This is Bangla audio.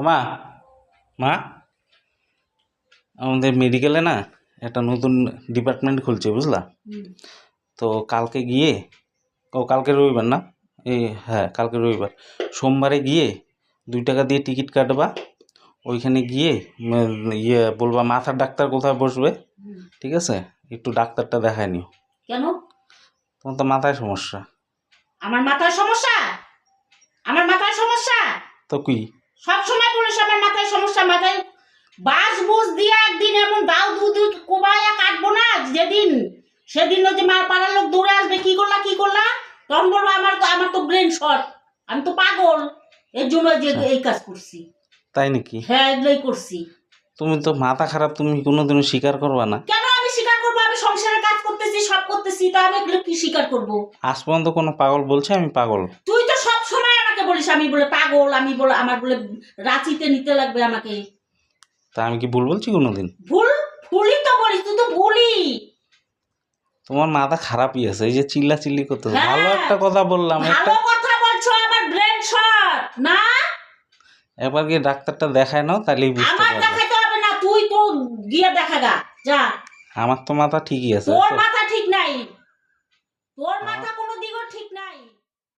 ও মা মা আমাদের মেডিকেলে না একটা নতুন ডিপার্টমেন্ট খুলছে বুঝলা? তো কালকে গিয়ে ও কালকে রবিবার না? এই হ্যাঁ কালকে রবিবার। সোমবারে গিয়ে দুই টাকা দিয়ে টিকিট কাটবা ওইখানে গিয়ে ইয়ে বলবা মাথার ডাক্তার কোথায় বসবে? ঠিক আছে? একটু ডাক্তারটা দেখায় নিও। কেন? তোমার তো মাথায় সমস্যা। আমার মাথায় সমস্যা? আমার মাথায় সমস্যা? তো কি? সব সময় বলিস আমার মাথায় সমস্যা মাথায় বাস বুস দিয়ে একদিন এমন দাও দু দু কোবাইয়া কাটবো না যেদিন সেদিন যে মা পাড়ার লোক দৌড়ে আসবে কি করলা কি করলা? তখন বলব আমার তো আমার তো ব্রেন শর্ট আমি তো পাগল। এর জন্য যে এই কাজ করছি। তাই নাকি? হ্যাঁ এগুলোই করছি। তুমি তো মাথা খারাপ তুমি কোনোদিনও স্বীকার করবা না? কেন আমি স্বীকার করব? আমি সংসারের কাজ করতেছি সব করতেছি তা আমি এগুলো কি স্বীকার করব? আজ পর্যন্ত কোনো পাগল বলছে আমি পাগল। তুই তো সব সময় আমাকে বলিস আমি বলে পাগল আমি বলে আমার বলে রাঁচিতে নিতে লাগবে আমাকে। তা আমি কি ভুল বলছি কোনোদিন? ভুল? ভুলই তো বলিস তুই তো ভুলই। তোমার মাথা খারাপই আছে এই যে চিল্লা চিল্লি করতে হ্যাঁ। ভালো একটা কথা বললাম একটা ভালো কথা বলছো আমার ব্রেন শর্ট না? এবার গিয়ে ডাক্তারটা দেখায় নাও তাহলেই বুঝতে পারবে। আমার দেখাতে হবে না তুই তো গিয়ে দেখা গা যা। আমার তো মাথা ঠিকই আছে তোর মাথা ঠিক নাই। তোর মাথা কোনো দিকও ঠিক নাই।